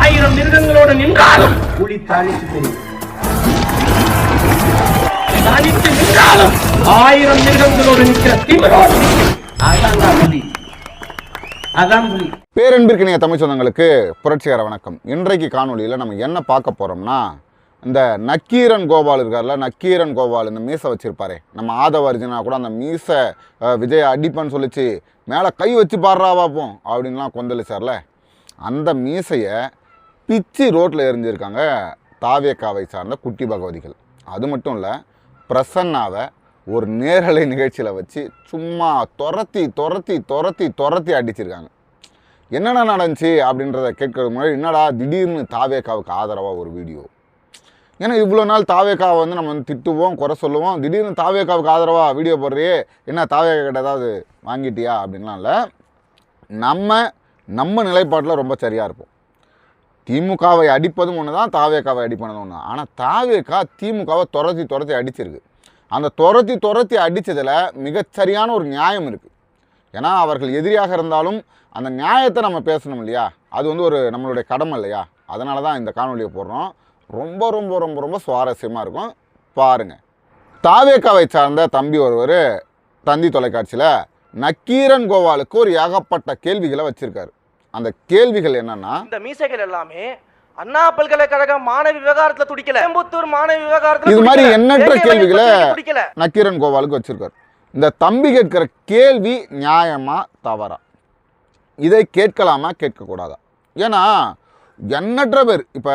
ஆயிரம் மிருகங்களோடு நின்றாலும் புலி தனித்து தெரியும் தனித்து நின்றாலும் ஆயிரம் மிருகங்களோடு நிற்கிற நிற்கும். அதான் புலி. அதான் புலி. பேரன்பிற்கினிய தமிழ் சொந்தங்களுக்கு புரட்சிகர வணக்கம். இன்றைக்கு காணொளியில் நம்ம என்ன பார்க்க போகிறோம்னா இந்த நக்கீரன் கோபால் இருக்கார்ல நக்கீரன் கோபால் இந்த மீசை வச்சிருப்பாரே. நம்ம ஆதவ அர்ஜுனா கூட அந்த மீசை விஜய் அடிப்பன்னு சொல்லிச்சு மேலே கை வச்சு பாடுறா பார்ப்போம் அப்படின்லாம் கொந்தளிச்சார்ல. அந்த மீசையை பிச்சு ரோட்டில் எரிஞ்சிருக்காங்க தாவேக்காவை சார்ந்த குட்டி பகவதிகள். அது மட்டும் இல்லை பிரசன்னாவை ஒரு நேரலை நிகழ்ச்சியில் வச்சு சும்மா துரத்தி துரத்தி துரத்தி துரத்தி அடிச்சிருக்காங்க. என்னென்ன நடந்துச்சு அப்படின்றத கேட்கறதுக்கு முன்னாடி என்னடா திடீர்னு தாவேக்காவுக்கு ஆதரவாக ஒரு வீடியோ? ஏன்னா இவ்வளோ நாள் தாவேக்காவை வந்து நம்ம வந்து திட்டுவோம் குறை சொல்லுவோம். திடீர்னு தாவேக்காவுக்கு ஆதரவாக வீடியோ போடுறியே என்ன தாவேக்கா கிட்ட ஏதாவது வாங்கிட்டியா அப்படின்லாம் இல்லை. நம்ம நம்ம நிலைப்பாட்டில் ரொம்ப சரியாக இருப்போம். திமுகவை அடிப்பதும் ஒன்று தான் தாவேக்காவை அடிப்பதும் ஒன்று ஆனால் தாவேக்கா திமுகவை துரத்தி துரத்தி அடிச்சிருக்கு. அந்த துரத்தி துரத்தி அடித்ததில் மிகச்சரியான ஒரு நியாயம் இருக்குது ஏன்னா அவர்கள் எதிரியாக இருந்தாலும் அந்த நியாயத்தை நம்ம பேசணும் இல்லையா? அது வந்து ஒரு நம்மளுடைய கடமை இல்லையா? அதனால தான் இந்த காணொலியை போடுறோம். ரொம்ப ரொம்ப ரொம்ப ரொம்ப சுவாரஸ்யமாக இருக்கும். பாருங்கள் தாவேக்காவை சார்ந்த தம்பி ஒருவர் தந்தி தொலைக்காட்சியில் நக்கீரன் கோவாலுக்கு ஒரு ஏகப்பட்ட கேள்விகளை வச்சுருக்காரு. அந்த கேள்விகள் என்னன்னா இந்த மீசைகள் எல்லாமே அண்ணா பல்கலைக்கழக மாணவி விவகாரத்துல துடிக்கல. கோயம்புத்தூர் மாணவி விவகாரத்துல இது மாதிரி. எண்ணற்ற கேள்விகளை நக்கீரன் கோபாலுக்கு வச்சிருக்காரு. இந்த தம்பி கேட்கிற கேள்வி நியாயமா தவறா? இதை கேட்கலாமா கேட்கக்கூடாதா? ஏன்னா எண்ணற்ற பேர். இப்போ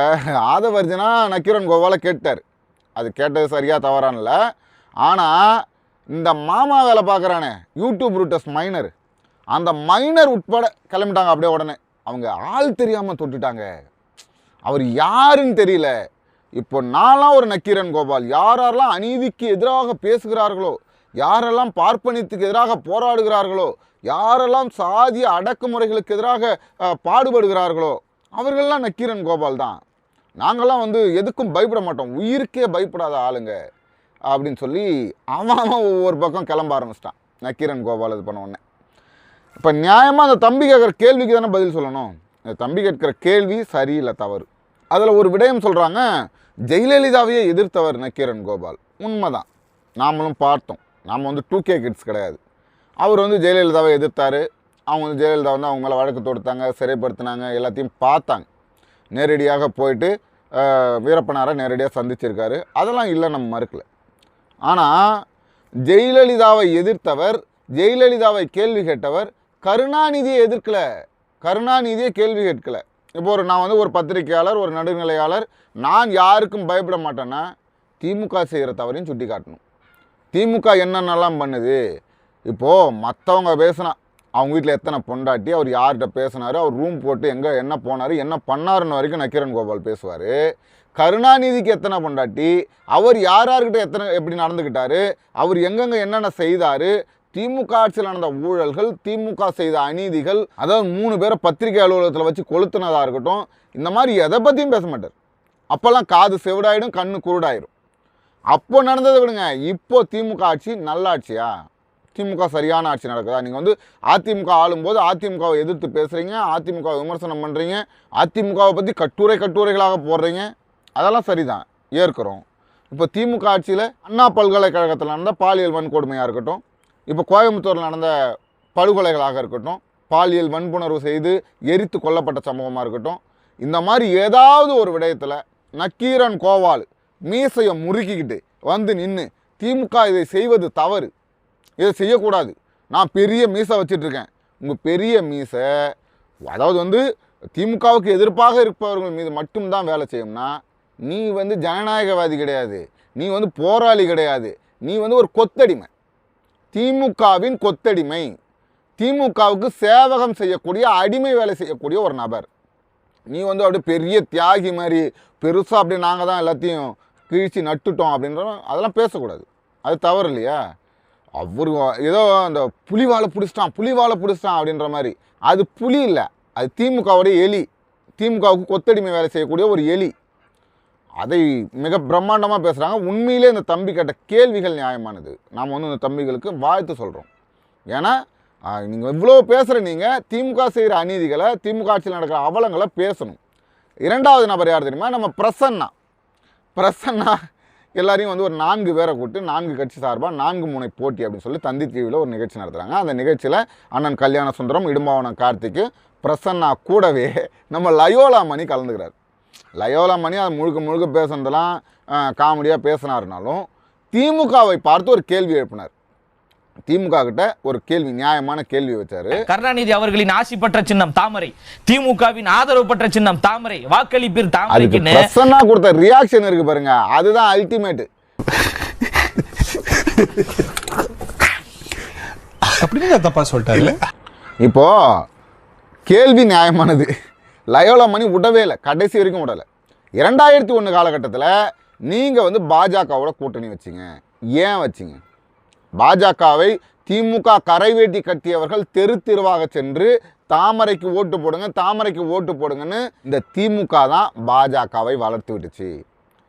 ஆதவர்ஜனா நக்கீரன் கோபாலை கேட்டார். அது கேட்டது சரியா தவறான்னு இல்லை. ஆனால் இந்த மாமா வேலை பார்க்குறானே யூடியூப் ரூட்டஸ் மைனர் அந்த மைனர் உட்பட கிளம்பிட்டாங்க அப்படியே உடனே. அவங்க ஆள் தெரியாமல் தொட்டுட்டாங்க. அவர் யாருன்னு தெரியல. இப்போ நான்லாம் ஒரு நக்கீரன் கோபால். யாரெல்லாம் அநீதிக்கு எதிராக பேசுகிறார்களோ யாரெல்லாம் பார்ப்பனியத்துக்கு எதிராக போராடுகிறார்களோ யாரெல்லாம் சாதிய அடக்குமுறைகளுக்கு எதிராக பாடுபடுகிறார்களோ அவர்கள்லாம் நக்கீரன் கோபால் தான். நாங்கள்லாம் வந்து எதுக்கும் பயப்பட மாட்டோம். உயிருக்கே பயப்படாத ஆளுங்க அப்படின்னு சொல்லி அவன் அவன் ஒவ்வொரு பக்கம் கிளம்ப ஆரம்பிச்சிட்டான். நக்கீரன் கோபால் இது பண்ண உடனே. இப்போ நியாயமாக அந்த தம்பி கேட்குற கேள்விக்கு தானே பதில் சொல்லணும்? இந்த தம்பி கேட்குற கேள்வி சரியில்லை தவறு. அதில் ஒரு விடயம் சொல்கிறாங்க ஜெயலலிதாவையே எதிர்த்தவர் நக்கீரன் கோபால். உண்மைதான். நாமளும் பார்த்தோம். நாம் வந்து டூ கே கிட்ஸ் கிடையாது. அவர் வந்து ஜெயலலிதாவை எதிர்த்தார். அவங்க வந்து ஜெயலலிதா வந்து அவங்க மேலே வழக்கு தொடுத்தாங்க சிறைப்படுத்தினாங்க எல்லாத்தையும் பார்த்தாங்க. நேரடியாக போயிட்டு வீரப்பனாரை நேரடியாக சந்திச்சிருக்காரு. அதெல்லாம் இல்லை நம்ம மறுக்கல. ஆனால் ஜெயலலிதாவை எதிர்த்தவர் ஜெயலலிதாவை கேள்வி கேட்டவர் கருணாநிதியை எதிர்க்கல. கருணாநிதியை கேள்வி கேட்கல. இப்போ ஒரு நான் வந்து ஒரு பத்திரிகையாளர் ஒரு நடுநிலையாளர் நான் யாருக்கும் பயப்பட மாட்டேன்னா திமுக செய்கிற தவறையும் சுட்டி காட்டணும் திமுக என்னென்னலாம் பண்ணுது? இப்போது மற்றவங்க பேசுனா அவங்க வீட்டில் எத்தனை பொண்டாட்டி அவர் யார்கிட்ட பேசினார் அவர் ரூம் போட்டு எங்கே என்ன போனார் என்ன பண்ணாருன்னு வரைக்கும் நக்கிரன் கோபால் பேசுவார். கருணாநிதிக்கு எத்தனை பொண்டாட்டி அவர் யார் யார்கிட்ட எத்தனை எப்படி நடந்துக்கிட்டாரு அவர் எங்கெங்கே என்னென்ன செய்தார் திமுக ஆட்சியில் நடந்த ஊழல்கள் திமுக செய்த அநீதிகள் அதாவது மூணு பேரை பத்திரிகை அலுவலகத்தில் வச்சு கொளுத்துனதாக இருக்கட்டும் இந்த மாதிரி எதை பற்றியும் பேச மாட்டார். அப்போல்லாம் காது செவிடாயிடும் கண்ணு குருடாயிடும் அப்போ நடந்ததை விடுங்க. இப்போ திமுக ஆட்சி நல்ல ஆட்சியா திமுக சரியான ஆட்சி நடக்குதா? நீங்கள் வந்து அதிமுக ஆளும்போது அதிமுகவை எதிர்த்து பேசுகிறீங்க அதிமுகவை விமர்சனம் பண்ணுறீங்க அதிமுகவை பற்றி கட்டுரை கட்டுரைகளாக போடுறீங்க. அதெல்லாம் சரிதான். ஏற்கிறோம். இப்போ திமுக ஆட்சியில் அண்ணா பல்கலைக்கழகத்தில் நடந்த பாலியல் வன்கொடுமையாக இருக்கட்டும் இப்போ கோயம்புத்தூரில் நடந்த படுகொலைகளாக இருக்கட்டும் பாலியல் வன்புணர்வு செய்து எரித்து கொல்லப்பட்ட சம்பவமாக இருக்கட்டும் இந்த மாதிரி ஏதாவது ஒரு விடயத்தில் நக்கீரன் கோவால் மீசையை முறுக்கிக்கிட்டு வந்து நின்று திமுக இதை செய்வது தவறு. இதை செய்யக்கூடாது. நான் பெரிய மீசை வச்சிட்ருக்கேன். உங்கள் பெரிய மீசை அதாவது வந்து திமுகவுக்கு எதிர்ப்பாக இருப்பவர்கள் மீது மட்டும்தான் வேலை செய்யும்னா நீ வந்து ஜனநாயகவாதி கிடையாது. நீ வந்து போராளி கிடையாது. நீ வந்து ஒரு கொத்தடிமை. திமுகவின் கொத்தடிமை. திமுகவுக்கு சேவகம் செய்யக்கூடிய அடிமை வேலை செய்யக்கூடிய ஒரு நபர். நீ வந்து அப்படியே பெரிய தியாகி மாதிரி பெருசாக அப்படியே நாங்கள் தான் எல்லாத்தையும் கிழிச்சு நட்டுட்டோம் அப்படின்ற அதெல்லாம் பேசக்கூடாது. அது தவறு இல்லையா? அவர் ஏதோ அந்த புலிவாலை பிடிச்சிட்டான் புலிவாலை பிடிச்சிட்டான் அப்படின்ற மாதிரி. அது புலி இல்லை. அது திமுகவுடைய எலி. திமுகவுக்கு கொத்தடிமை வேலை செய்யக்கூடிய ஒரு எலி. அதை மிக பிரம்மாண்டமாக பேசுகிறாங்க உண்மையிலே இந்த தம்பி கேட்ட கேள்விகள் நியாயமானது. நாம் வந்து இந்த தம்பிகளுக்கு வாழ்த்து சொல்கிறோம் ஏன்னா நீங்கள் இவ்வளோ பேசுகிற நீங்கள் திமுக செய்கிற அநீதிகளை திமுக ஆட்சியில் நடக்கிற அவலங்களை பேசணும். இரண்டாவது நபர் யார் தெரியுமா? நம்ம பிரசன்னா. பிரசன்னா எல்லாரையும் வந்து ஒரு நான்கு பேரை கூட்டு நான்கு கட்சி சார்பாக நான்கு முனை போட்டி அப்படின்னு சொல்லி தந்தி டிவியில் ஒரு நிகழ்ச்சி நடத்துகிறாங்க அந்த நிகழ்ச்சியில் அண்ணன் கல்யாண சுந்தரம் இடும்பாவனம் கார்த்திக்கு பிரசன்னா கூடவே நம்ம லயோலா மணி கலந்துக்கிறார். லயோலா மணி அது முழுக்க முழுக்க பேசுனதெல்லாம் காமெடியாக பேசினாருனாலும் திமுகவை பார்த்து ஒரு கேள்வி எழுப்பினார். திமுக கிட்ட ஒரு கேள்வி நியாயமான கேள்வி வச்சாரு. கருணாநிதி அவர்களின் ஆசி பெற்ற சின்னம் தாமரை. திமுகவின் ஆதரவு பெற்ற சின்னம் தாமரை. வாக்களிப்பீர் அதுக்கு தாமரைக்குன்னு கொடுத்த ரியாக்ஷன் இருக்கு பாருங்க. அதுதான் அல்டிமேட் அப்படின்னு தப்பா சொல்லிட்டாரு. இப்போ கேள்வி நியாயமானது. லயோலா மணி விடவே இல்லை. கடைசி வரைக்கும் விடலை இரண்டாயிரத்தி ஒன்று காலகட்டத்தில் நீங்கள் வந்து பாஜகவோட கூட்டணி வச்சிங்க. ஏன் வச்சிங்க? பாஜகவை திமுக கரைவேட்டி கட்டியவர்கள் தெரு தெருவாக சென்று தாமரைக்கு ஓட்டு போடுங்க தாமரைக்கு ஓட்டு போடுங்கன்னு இந்த திமுக தான் பாஜகவை வளர்த்து விட்டுச்சு.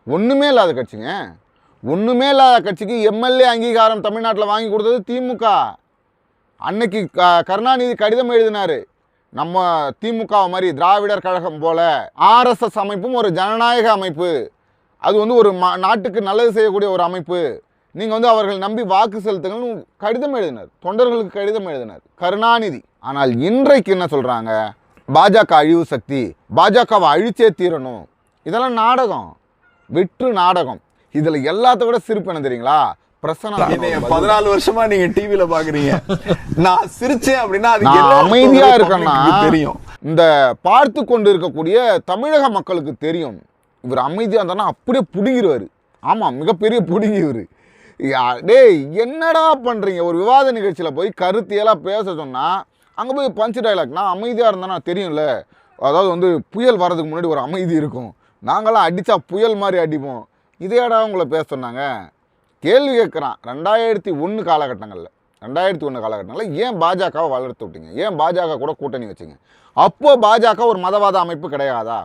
ஒன்றுமே இல்லாத கட்சிங்க. ஒன்றுமே இல்லாத கட்சிக்கு எம்எல்ஏ அங்கீகாரம் தமிழ்நாட்டில் வாங்கி கொடுத்தது திமுக. அன்னைக்கு க- கருணாநிதி கடிதம் எழுதினார். நம்ம திமுக மாதிரி திராவிடர் கழகம் போல ஆர்எஸ்எஸ் அமைப்பும் ஒரு ஜனநாயக அமைப்பு. அது வந்து ஒரு நாட்டுக்கு நல்லது செய்யக்கூடிய ஒரு அமைப்பு. நீங்கள் வந்து அவர்கள் நம்பி வாக்கு செலுத்துங்கள்னு கடிதம் எழுதினார். தொண்டர்களுக்கு கடிதம் எழுதினார். கருணாநிதி. ஆனால் இன்றைக்கு என்ன சொல்கிறாங்க பாஜக அழிவு சக்தி பாஜகவை அழிச்சே தீரணும். இதெல்லாம் நாடகம். வெற்று நாடகம். இதில் எல்லாத்த விட சிரிப்பு என்ன தெரியுங்களா? பதினாலு வருஷமா நீங்க டிவில பாக்குறீங்க. நான் சிரிச்சேன் அப்படின்னா அது அமைதியா இருக்கேன்னா க்கு தெரியும். இந்த பார்த்து கொண்டு இருக்கக்கூடிய தமிழக மக்களுக்கு தெரியும். இவர் அமைதியா இருந்தானா அப்படியே புடுங்கிடுவாரு ஆமா மிகப்பெரிய புடுங்கி இவரு யா- டேய் என்னடா பண்றீங்க? ஒரு விவாத நிகழ்ச்சியில போய் கருத்தியெல்லாம் பேச சொன்னா அங்க போய் பஞ்ச் டைலாக் நான் அமைதியா இருந்தேனா தெரியும்ல. அதாவது வந்து புயல் வர்றதுக்கு முன்னாடி ஒரு அமைதி இருக்கும். நாங்களாம் அடிச்சா புயல் மாதிரி அடிப்போம். இதேடா உங்களை பேச சொன்னாங்க? கேள்வி கேட்குறான். ரெண்டாயிரத்தி ஒன்று காலகட்டங்களில். ரெண்டாயிரத்தி ஒன்று காலகட்டங்களில் ஏன் பாஜகவை வளர்த்து விட்டீங்க? ஏன் பாஜக கூட கூட்டணி வச்சீங்க? அப்போது பாஜக ஒரு மதவாத அமைப்பு கிடையாதா?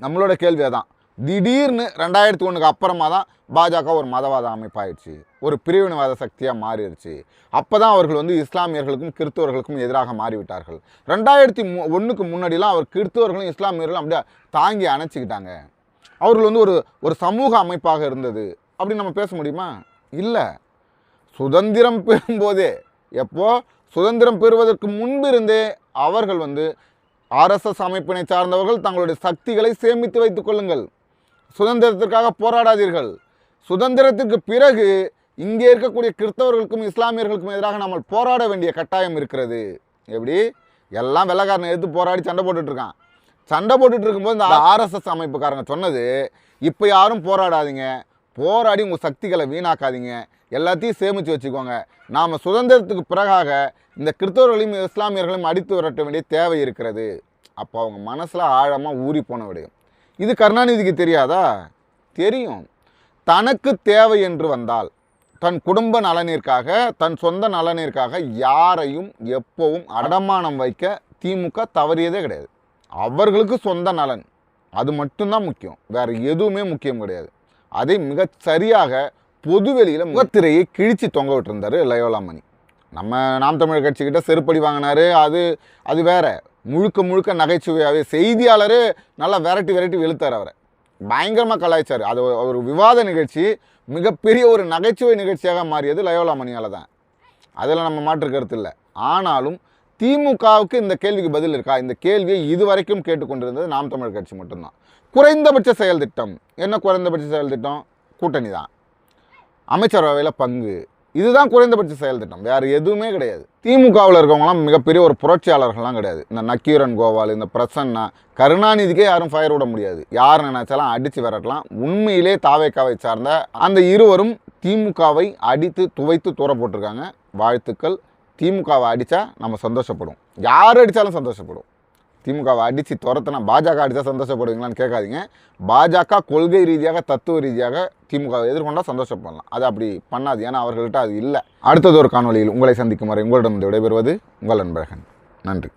நம்மளோட கேள்வி அதான். திடீர்னு ரெண்டாயிரத்தி ஒன்றுக்கு அப்புறமா தான் பாஜக ஒரு மதவாத அமைப்பாயிடுச்சு. ஒரு பிரிவினைவாத சக்தியாக மாறிடுச்சு. அப்போ தான் அவர்கள் வந்து இஸ்லாமியர்களுக்கும் கிறிஸ்தவர்களுக்கும் எதிராக மாறிவிட்டார்கள். ரெண்டாயிரத்தி மு ஒன்றுக்கு முன்னாடிலாம் அவர் கிறிஸ்தவர்களும் இஸ்லாமியர்களும் அப்படியே தாங்கி அணைச்சிக்கிட்டாங்க. அவர்கள் வந்து ஒரு ஒரு சமூக அமைப்பாக இருந்தது. அப்படி நம்ம பேச முடியுமா? இல்லை. சுதந்திரம் பெறும்போதே எப்போ? சுதந்திரம் பெறுவதற்கு முன்பிருந்தே அவர்கள் வந்து ஆர்எஸ்எஸ் அமைப்பினை சார்ந்தவர்கள் தங்களுடைய சக்திகளை சேமித்து வைத்துக் கொள்ளுங்கள். சுதந்திரத்திற்காக போராடாதீர்கள். சுதந்திரத்திற்கு பிறகு இங்கே இருக்கக்கூடிய கிறிஸ்தவர்களுக்கும் இஸ்லாமியர்களுக்கும் எதிராக நம்ம போராட வேண்டிய கட்டாயம் இருக்கிறது. எப்படி? எல்லாம் வெள்ளக்காரனை எடுத்து போராடி சண்டை போட்டுட்ருக்கான் சண்டை போட்டுட்டு இருக்கும்போது இந்த ஆர்எஸ்எஸ் அமைப்புக்காரங்க சொன்னது இப்போ யாரும் போராடாதீங்க. போராடி உங்கள் சக்திகளை வீணாக்காதீங்க. எல்லாத்தையும் சேமித்து வச்சுக்கோங்க. நாம் சுதந்திரத்துக்கு பிறகாக இந்த கிறிஸ்தவர்களையும் இஸ்லாமியர்களையும் அடித்து விரட்ட வேண்டிய தேவை இருக்கிறது. அப்போ அவங்க மனசில் ஆழமாக ஊறி போன விடையும். இது கருணாநிதிக்கு தெரியாதா? தெரியும். தனக்கு தேவை என்று வந்தால் தன் குடும்ப நலனிற்காக தன் சொந்த நலனிற்காக யாரையும் எப்பவும் அடமானம் வைக்க திமுக தவறியதே கிடையாது. அவர்களுக்கு சொந்த நலன். அது மட்டும்தான் முக்கியம். வேறு எதுவுமே முக்கியம் கிடையாது. அதை மிக சரியாக பொதுவெளியில் முகத்திரையை கிழிச்சு தொங்க விட்டுருந்தாரு லயோலா மணி. நம்ம நாம் தமிழர் கட்சிக்கிட்ட செருப்படி வாங்கினாரு அது அது வேற. முழுக்க முழுக்க நகைச்சுவையாகவே செய்தியாளரே நல்லா விரட்டி விரட்டி வெளுத்தார் அவரை. பயங்கரமாக கலாய்ச்சார். அது ஒரு- ஒரு விவாத நிகழ்ச்சி மிகப்பெரிய ஒரு நகைச்சுவை நிகழ்ச்சியாக மாறியது லயோலா மணியால் தான். அதில் நம்ம மாற்று கருத்து இல்லை. ஆனாலும் திமுகவுக்கு இந்த கேள்விக்கு பதில் இருக்கா? இந்த கேள்வியை இதுவரைக்கும் கேட்டுக்கொண்டிருந்தது நாம் தமிழர் கட்சி மட்டும்தான். குறைந்தபட்ச செயல் திட்டம். என்ன குறைந்தபட்ச செயல் திட்டம்? கூட்டணி தான். அமைச்சரவையில் பங்கு. இதுதான் குறைந்தபட்ச செயல் திட்டம். வேறு எதுவுமே கிடையாது. திமுகவில் இருக்கவங்களாம் மிகப்பெரிய ஒரு புரட்சியாளர்கள்லாம் கிடையாது. இந்த நக்கீரன் கோபால் இந்த பிரசன்னா கருணாநிதிக்கே யாரும் ஃபயர் விட முடியாது. யார் நினைச்சாலும் அடித்து விரட்டலாம். உண்மையிலே தாவேக்காவை சார்ந்த அந்த இருவரும் திமுகவை அடித்து துவைத்து தூர போட்டிருக்காங்க. வாழ்த்துக்கள். திமுகவை அடித்தா நம்ம சந்தோஷப்படும். யார் அடித்தாலும் சந்தோஷப்படும். திமுகவை அடித்து துரத்துனா பாஜக அடித்தா சந்தோஷப்படுவீங்களான்னு கேட்காதீங்க. பாஜக கொள்கை ரீதியாக தத்துவ ரீதியாக திமுகவை எதிர்கொண்டால் சந்தோஷப்படலாம். அது அப்படி பண்ணாது. ஏன்னா அவர்கள்ட்ட அது இல்லை. அடுத்தது ஒரு காணொளியில் உங்களை சந்திக்கும் வரை உங்களிடம் விடைபெறுவது உங்கள் அன்பழகன். நன்றி.